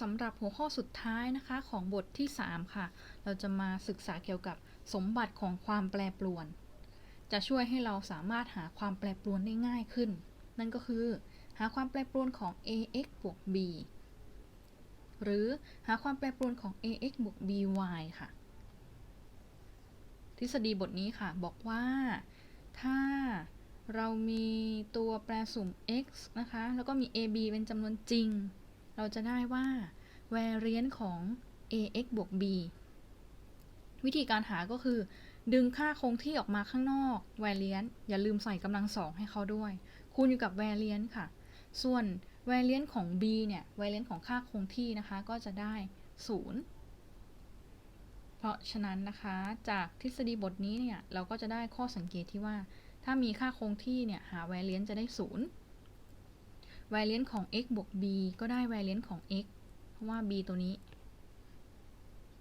สำหรับหัวข้อสุดท้ายนะคะของบทที่ 3 ค่ะ เราจะมาศึกษาเกี่ยวกับสมบัติของความแปรปรวน จะช่วยให้เราสามารถหาความแปรปรวนได้ง่ายขึ้น นั่นก็คือ หาความแปรปรวนของ ax บวก b หรือหาความแปรปรวนของ ax บวก by ค่ะ ทฤษฎีบทนี้ค่ะ บอกว่า ถ้าเรามีตัวแปรสุ่ม x นะคะ แล้วก็มี ab เป็นจำนวนจริง เราจะได้ว่า variance ของ ax บวก b วิธีการหาก็คือ ดึงค่าคงที่ออกมาข้างนอก variance อย่าลืมใส่กำลังสองให้เขาด้วย คูณอยู่กับ variance ค่ะ ส่วน variance ของ b เนี่ย variance ของค่าคงที่นะคะ ก็จะได้ 0เพราะฉะนั้นนะคะจากทฤษฎีบทนี้เนี่ย เราก็จะได้ข้อสังเกตที่ว่า ถ้ามีค่าคงที่เนี่ย หา variance จะได้ 0 variance ของ x บวก b ก็ได้ variance ของ x เพราะว่า b ตัวนี้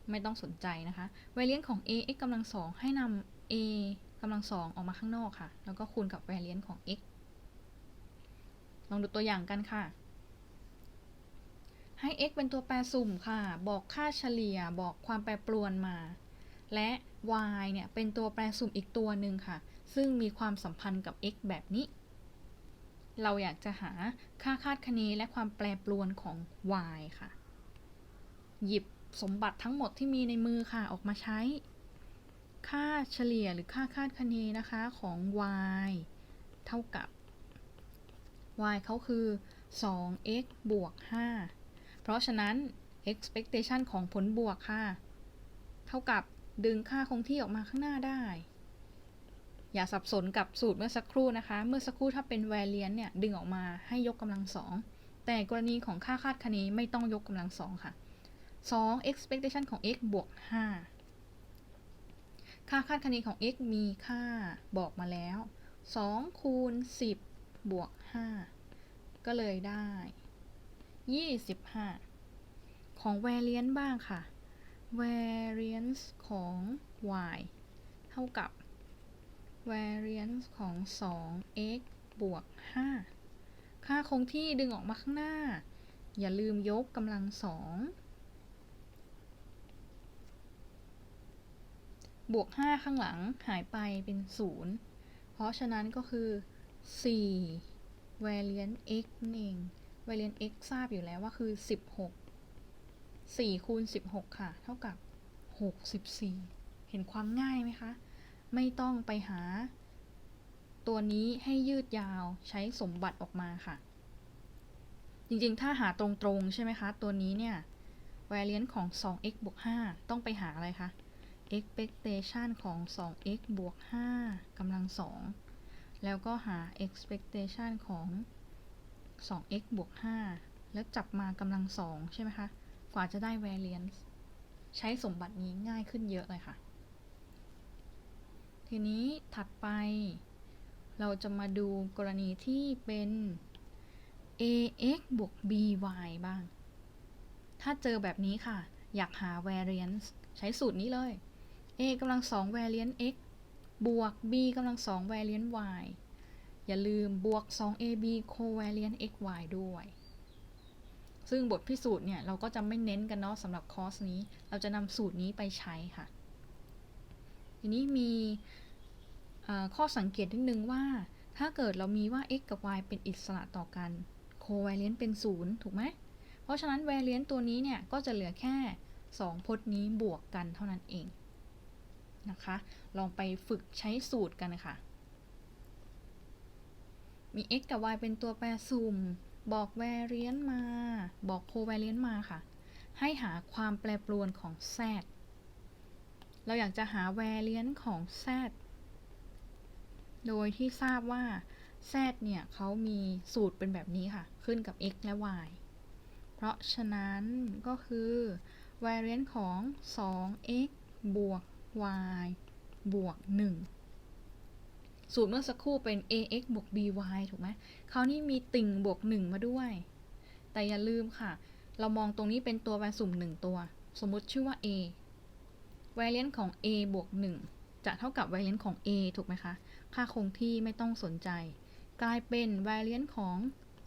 ไม่ต้องสนใจนะคะ variance ของ a x กำลังสองให้นำ a กำลังสองออกมาข้างนอกค่ะ แล้วก็คูณกับ variance ของ x ลองดูตัวอย่างกันค่ะ ให้ x เป็นตัวแปรสุ่มค่ะ บอกค่าเฉลี่ย บอกความแปรปรวนมา และ y เนี่ย เป็นตัวแปรสุ่มอีกตัวหนึ่งค่ะ ซึ่งมีความสัมพันธ์กับ x แบบนี้ เราอยากจะหาค่าคาดคะเนและความแปรปรวนของ y ค่ะ หยิบสมบัติทั้งหมดที่มีในมือค่ะออกมาใช้ ค่าเฉลี่ยหรือค่าคาดคะเนนะคะของ y เท่ากับ y เขาคือ 2x บวก 5 เพราะฉะนั้น expectation ของผลบวกค่ะ เท่ากับดึงค่าคงที่ออกมาข้างหน้าได้ อย่าสับสนกับสูตรเมื่อสักครู่นะคะ เมื่อสักครู่ถ้าเป็น variance เนี่ยดึงออกมาให้ยกกำลังสอง แต่กรณีของค่าคาดคะเนไม่ต้องยกกำลังสองค่ะ 2 expectation ของ x บวก 5 ค่าคาดคะเนของ x มีค่าบอกมาแล้ว 2 คูณ 10 บวก 5 ก็เลยได้ 25 ของ variance บ้างค่ะ variance ของ y เท่ากับ variance ของ 2x บวก 5 ค่าคงที่ดึงออกมาข้างหน้า อย่าลืมยกกำลังสองบวก 5 ข้างหลังหายไปเป็น 0 เพราะฉะนั้นก็คือ 4 variance x นั่นเอง variance x ทราบอยู่แล้วว่าคือ 16 4คูณ16 ค่ะ เท่ากับ 64 เห็นความง่ายไหมคะ ไม่ต้องไปหา ตัวนี้ให้ยืดยาวใช้สมบัติออกมาค่ะ จริงๆ ถ้าหาตรงๆ ใช่ไหมคะ ตัวนี้เนี่ย variance ของ 2x บวก 5 ต้องไปหาอะไรคะ expectation ของ 2x บวก 5กำลัง 2 แล้วก็หา expectation ของ 2x บวก 5 แล้วจับมากำลัง 2 ใช่ไหมคะ กว่าจะได้ variance ใช้สมบัตินี้ง่ายขึ้นเยอะเลยค่ะ ทีนี้ถัดไป เราจะมาดูกรณีที่เป็น ax บวก by บ้าง ถ้าเจอแบบนี้ค่ะ อยากหา variance ใช้สูตรนี้เลย a กำลังสอง variance x บวก b กำลังสอง variance y อย่าลืมบวก 2ab covariance x y ด้วย ซึ่งบทพิสูจน์เนี่ย เราก็จะไม่เน้นกันเนาะสำหรับคอร์สนี้ เราจะนำสูตรนี้ไปใช้ค่ะ ทีนี้มีข้อสังเกตนิดนึงว่า ถ้าเกิดเรามีว่า x กับ y เป็นอิสระต่อกัน covariance เป็น 0 ถูกไหม เพราะฉะนั้น variance ตัวนี้เนี่ย ก็จะเหลือแค่ 2 พจน์นี้บวกกันเท่านั้นเองนะคะ ลองไปฝึกใช้สูตรกันค่ะ มี x กับ y เป็นตัวแปรสุ่ม บอก variance มา บอก covariance มาค่ะ ให้หาความแปรปรวนของ z เราอยากจะหา variance ของ z โดยที่ทราบว่า z เนี่ยเขามีสูตรเป็นแบบนี้ค่ะ ขึ้นกับ x และ y เพราะฉะนั้นก็คือ variance ของ 2x บวก y บวก 1 สูตรเมื่อสักครู่เป็น ax บวก by ถูกไหมคราวนี้มีติ่งบวก 1 มาด้วย แต่อย่าลืมค่ะ เรามองตรงนี้เป็นตัวแปรสุ่ม 1 ตัว สมมติชื่อว่า a variance ของ a บวก1จะเท่ากับ variance ของ a ถูกไหมคะ ค่าคงที่ไม่ต้องสนใจ กลายเป็น variance ของ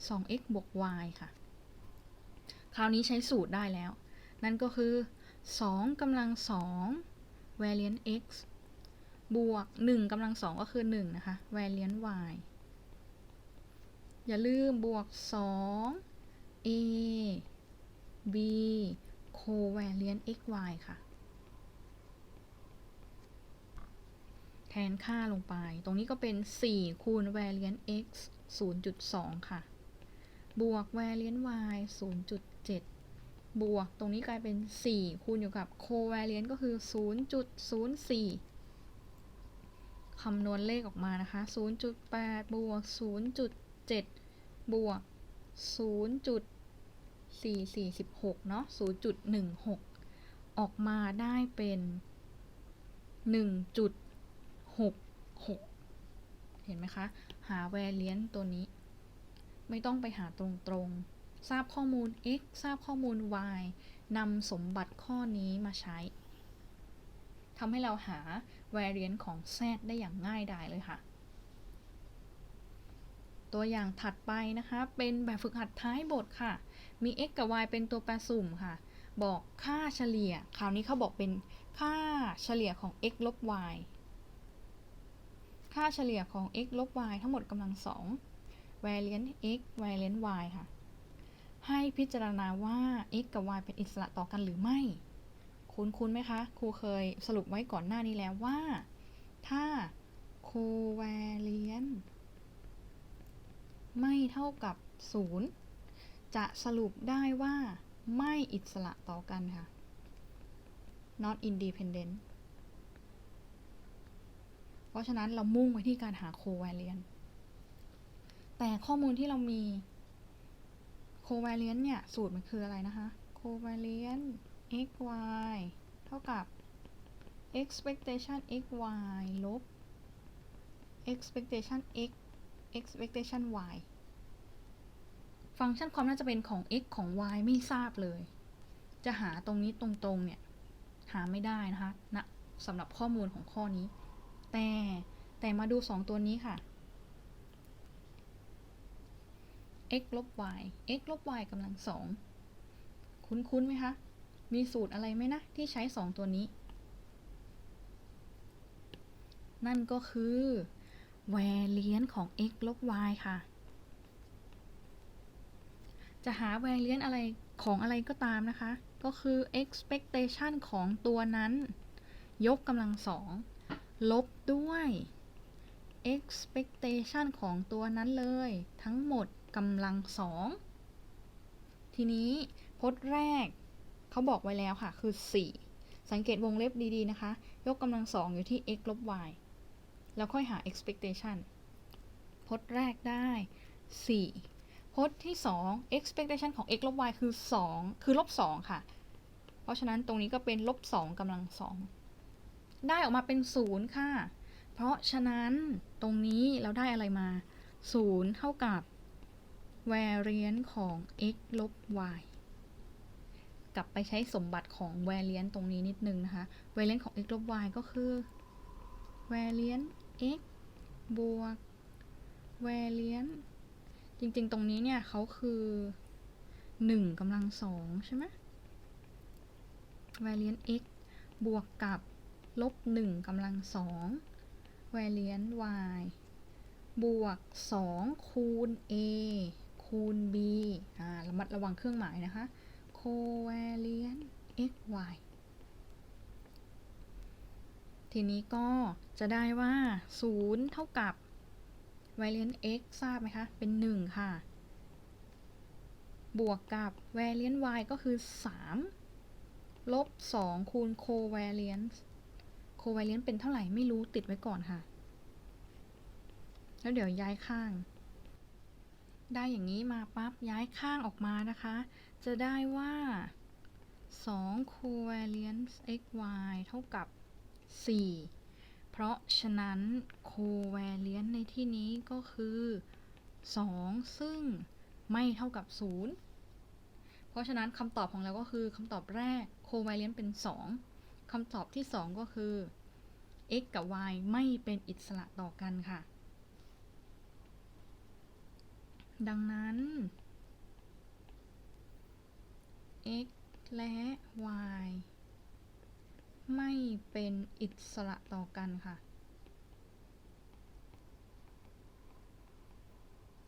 2x บวก y ค่ะ คราวนี้ใช้สูตรได้แล้ว นั่นก็คือ 2กำลัง 2 variant x บวก 1กำลัง 2 ก็คือ 1 นะคะ variant y อย่าลืมบวก 2 a b covariant x y ค่ะ แทนค่าลงไป ตรงนี้ก็เป็น 4 คูณ variant x 0.2 ค่ะ บวก variant y 0.7 บวก ตรงนี้กลายเป็น 4 คูณอยู่กับ covariant ก็คือ 0.04 คำนวณเลขออกมานะคะ 0.8 บวก 0.7 บวก 0.4416เนาะ 0.16 ออกมาได้เป็น 6 6 เห็นไหมคะ หา variant ตัวนี้ ไม่ต้องไปหาตรงๆ ทราบข้อมูล x ทราบข้อมูล y นำสมบัติข้อนี้มาใช้ทำให้เราหา variant ของ z ได้อย่างง่ายดายเลยค่ะ ตัวอย่างถัดไปนะคะ เป็นแบบฝึกหัดท้ายบทค่ะ มี x กับ y เป็นตัวแปรสุ่มค่ะ บอกค่าเฉลี่ย คราวนี้เขาบอกเป็นค่าเฉลี่ยของ x ลบ y ค่าเฉลี่ยของ x ลบ y ทั้งหมดกำลังสอง variant x variant y ค่ะ ให้พิจารณาว่า x กับ y เป็นอิสระต่อกันหรือไม่ คุ้นคุ้นไหมคะ ครูเคยสรุปไว้ก่อนหน้านี้แล้วว่า ถ้า covariant ไม่เท่ากับ 0 จะสรุปได้ว่าไม่อิสระต่อกันค่ะ not independent เพราะฉะนั้นเรามุ่งไปที่การหา covariant แต่ข้อมูลที่เรามี covariant เนี่ย สูตรมันคืออะไรนะคะ covariant x y เท่ากับ expectation x y ลบ expectation x expectation y ฟังก์ชันความน่าจะเป็นของ x ของ y ไม่ทราบเลย จะหาตรงนี้ตรงๆเนี่ย หาไม่ได้นะคะนะสำหรับข้อมูลของข้อนี้ แต่แต่มาดู 2 ตัวนี้ค่ะ x ลบ y x ลบ y กำลังสองคุ้นๆไหมคะ มีสูตรอะไรไหมนะ ที่ใช้ 2 ตัวนี้ นั่นก็คือ variance ของ x ลบ y ค่ะ จะหา variance อะไรของอะไรก็ตามนะคะ ก็คือ expectation ของตัวนั้น ยกกำลังสอง ลบด้วย expectation ของตัวนั้นเลย ทั้งหมดกำลังสอง ทีนี้พจน์แรกเขาบอกไว้แล้วค่ะ คือ 4 สังเกตวงเล็บดี ๆ นะคะ ยกกำลังสองอยู่ที่ x ลบ y แล้วค่อยหา expectation พจน์แรกได้ 4 พจน์ที่ 2 expectation ของ x ลบ y คือ 2 คือลบ 2 ค่ะ เพราะฉะนั้นตรงนี้ก็เป็นลบ 2กำลัง2 ได้ออกมาเป็น0ค่ะ เพราะฉะนั้นตรงนี้เราได้อะไรมา0เท่ากับ variance ของ x ลบ y กลับไปใช้สมบัติของ variance ตรงนี้นิดนึงนะคะ variance ของ x ลบ y ก็คือ variance x บวก variance จริงๆ ตรงนี้เนี่ยเขาคือ1กำลังสองใช่ไหม variance x บวกกับ ลบ1กำลังสอง variance y บวก 2 คูณ a คูณ b อ่าระมัดระวังเครื่องหมายนะคะ covariance x y ทีนี้ก็จะได้ว่า 0 เท่ากับ variance x ทราบไหมคะ เป็น 1 ค่ะ บวกกับ variance y ก็คือ 3 ลบ 2 คูณ covariance covariance เป็นเท่าไหร่ไม่รู้ติดไว้ก่อนค่ะ แล้วเดี๋ยวย้ายข้าง ได้อย่างนี้มาปั๊บย้ายข้างออกมานะคะ จะได้ว่า2 covariance x y เท่ากับ 4 เพราะฉะนั้น covariance ในที่นี้ก็คือ 2 ซึ่งไม่เท่ากับ 0 เพราะฉะนั้นคำตอบของเราก็คือคำตอบแรก covariance เป็น 2 คำตอบที่ 2 ก็คือ x กับ y ไม่เป็นอิสระต่อกันค่ะ ดังนั้น x และ y ไม่เป็นอิสระต่อกันค่ะ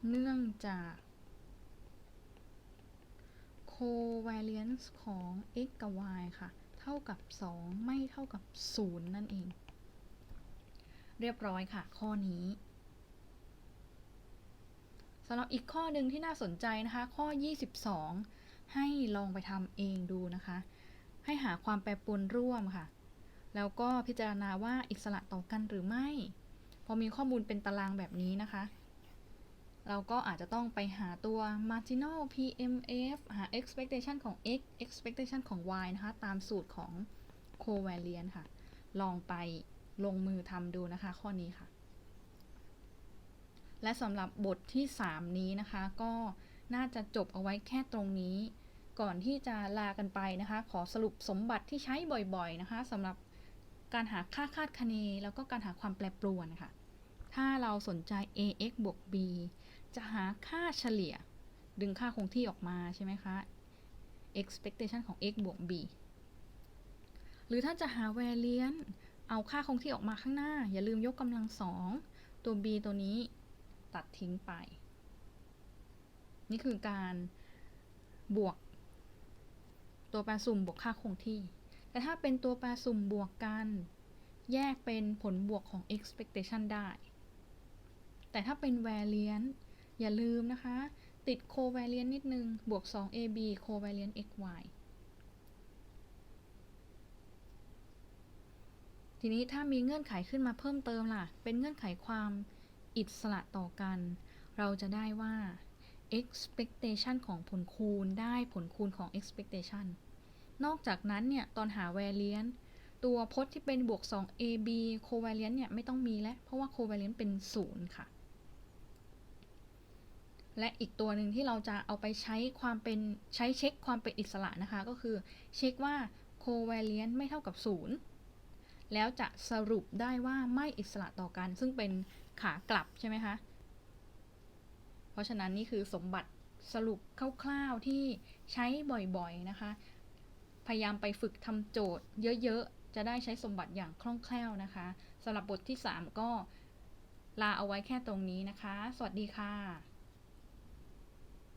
เนื่องจาก covariance ของ x กับ y ค่ะ เท่ากับ 2 ไม่เท่ากับ 0 นั่นเอง เรียบร้อยค่ะ ข้อนี้สำหรับอีกข้อหนึ่งที่น่าสนใจนะคะ ข้อ 22 ให้ลองไปทำเองดูนะคะ ให้หาความแปรปรวนร่วมค่ะ แล้วก็พิจารณาว่าอิสระต่อกันหรือไม่ พอมีข้อมูลเป็นตารางแบบนี้นะคะ เราก็อาจจะต้องไปหาตัว marginal PMF หา expectation ของ x expectation ของ y นะคะ ตามสูตรของ covariance ค่ะ ลองไปลงมือทำดูนะคะ ข้อนี้ค่ะ และสำหรับบทที่ 3 นี้นะคะ ก็น่าจะจบเอาไว้แค่ตรงนี้ ก่อนที่จะลากันไปนะคะ ขอสรุปสมบัติที่ใช้บ่อยๆนะคะสำหรับการหาค่าคาดคะเน แล้วก็การหาความแปรปรวนค่ะ ถ้าเราสนใจ ax บวก b จะหาค่าเฉลี่ย ดึงค่าคงที่ออกมาใช่ไหมคะ expectation ของ x บวก b หรือถ้าจะหา variance เอาค่าคงที่ออกมาข้างหน้า อย่าลืมยกกำลังสองตัว b ตัวนี้ตัดทิ้งไป นี่คือการบวก ตัวแปรสุ่มบวกค่าคงที่ แต่ถ้าเป็นตัวแปรสุ่มบวกกัน แยกเป็นผลบวกของ expectation ได้ แต่ถ้าเป็น variance อย่าลืมนะคะ ติด covariance นิดนึง บวก 2ab covariance xy ทีนี้ถ้ามีเงื่อนไขขึ้นมาเพิ่มเติมล่ะ เป็นเงื่อนไขความอิสระต่อกัน เราจะได้ว่า expectation ของผลคูณได้ผลคูณของ expectation นอกจากนั้นเนี่ย ตอนหา variance ตัวพจน์ที่เป็นบวก 2ab covariance เนี่ย ไม่ต้องมีแล้ว เพราะว่า covariance เป็น 0 ค่ะ และอีกตัวหนึ่งที่เราจะเอาไปใช้ความเป็นใช้เช็คความเป็นอิสระนะคะ ก็คือเช็คว่า covariance ไม่เท่ากับ 0 แล้วจะสรุปได้ว่าไม่อิสระต่อกัน ซึ่งเป็นขากลับใช่ไหมคะ เพราะฉะนั้นนี่คือสมบัติสรุปคร่าวๆที่ใช้บ่อยๆนะคะ พยายามไปฝึกทำโจทย์เยอะๆ จะได้ใช้สมบัติอย่างคล่องแคล่วนะคะสำหรับบทที่ 3 ก็ลาเอาไว้แค่ตรงนี้นะคะ สวัสดีค่ะ